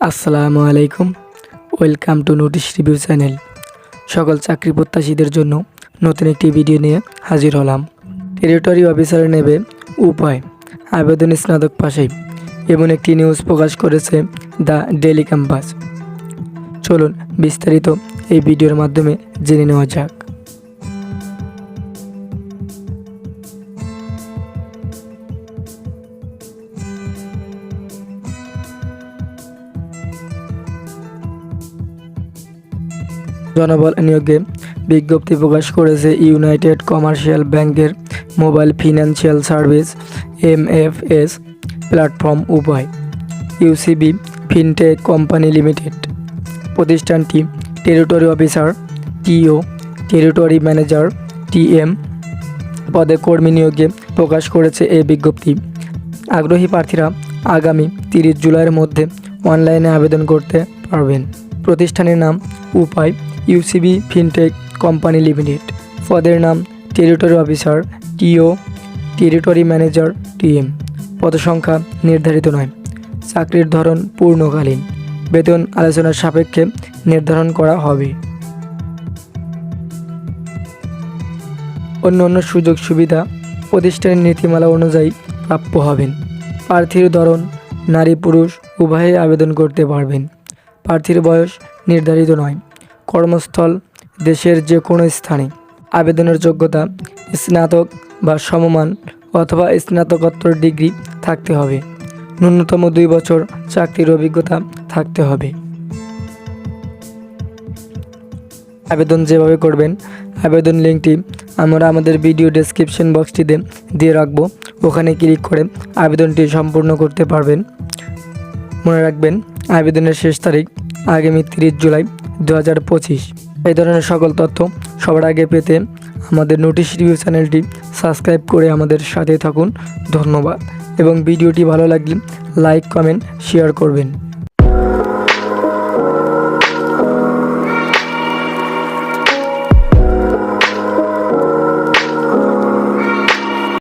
আসসালামু আলাইকুম। Welcome to notice review channel. সকল চাকরি প্রত্যাশীদের জন্য নতুন একটি ভিডিও নিয়ে হাজির হলাম। টেরিটরি অফিসার নেবে উপায়। আবেদন স্নাতক পাশেই এমন একটি নিউজ প্রকাশ করেছে দ্য ডেলি ক্যাম্পাস চলুন বিস্তারিত এই ভিডিওর মাধ্যমে জেনে নেওয়া যাক। জনবল নিয়োগে বিজ্ঞপ্তি প্রকাশ করেছে ইউনাইটেড কমার্শিয়াল ব্যাংকের mobile financial service MFS platform Upay UCB fintech company limited. প্রতিষ্ঠানটি territory officer, TO, territory manager, TM পদে কর্মী নিয়োগে প্রকাশ করেছে এই বিজ্ঞপ্তি। আগ্রহী প্রার্থীরা আগামী তিরিশ জুলাইয়ের মধ্যে অনলাইনে আবেদন করতে পারবেন। প্রতিষ্ঠানের নাম উপায় ইউসিবি ফিনটেক কোম্পানি লিমিটেড পদের নাম territory officer TO territory manager TM পদসংখ্যা নির্ধারিত নয়। চাকরির ধরন পূর্ণকালীন। বেতন আলোচনার সাপেক্ষে নির্ধারণ করা হবে। অন্য অন্য সুযোগ সুবিধা প্রতিষ্ঠানের নীতিমালা অনুযায়ী প্রাপ্য হবেন। প্রার্থীর ধরন, নারী পুরুষ উভয়ে আবেদন করতে পারবেন। প্রার্থীর বয়স নির্ধারিত নয়। কর্মস্থল দেশের যে কোনো স্থানে। আবেদনের যোগ্যতা, স্নাতক বা সমমান অথবা স্নাতকোত্তর ডিগ্রি থাকতে হবে। ন্যূনতম দুই বছর চাকরির অভিজ্ঞতা থাকতে হবে। আবেদন যেভাবে করবেন, আবেদন লিঙ্কটি আমরা আমাদের ভিডিও ডেসক্রিপশন বক্সটিতে দিয়ে রাখব। ওখানে ক্লিক করে আবেদনটি সম্পূর্ণ করতে পারবেন। মনে রাখবেন, আবেদনের শেষ তারিখ আগামী তিরিশ জুলাই দু হাজার পঁচিশ। এই ধরনের সকল তথ্য সবার আগে পেতে আমাদের নোটিশ রিভিউ চ্যানেলটি সাবস্ক্রাইব করে আমাদের সাথে থাকুন। ধন্যবাদ। এবং ভিডিওটি ভালো লাগলে লাইক, কমেন্ট শেয়ার করবেন।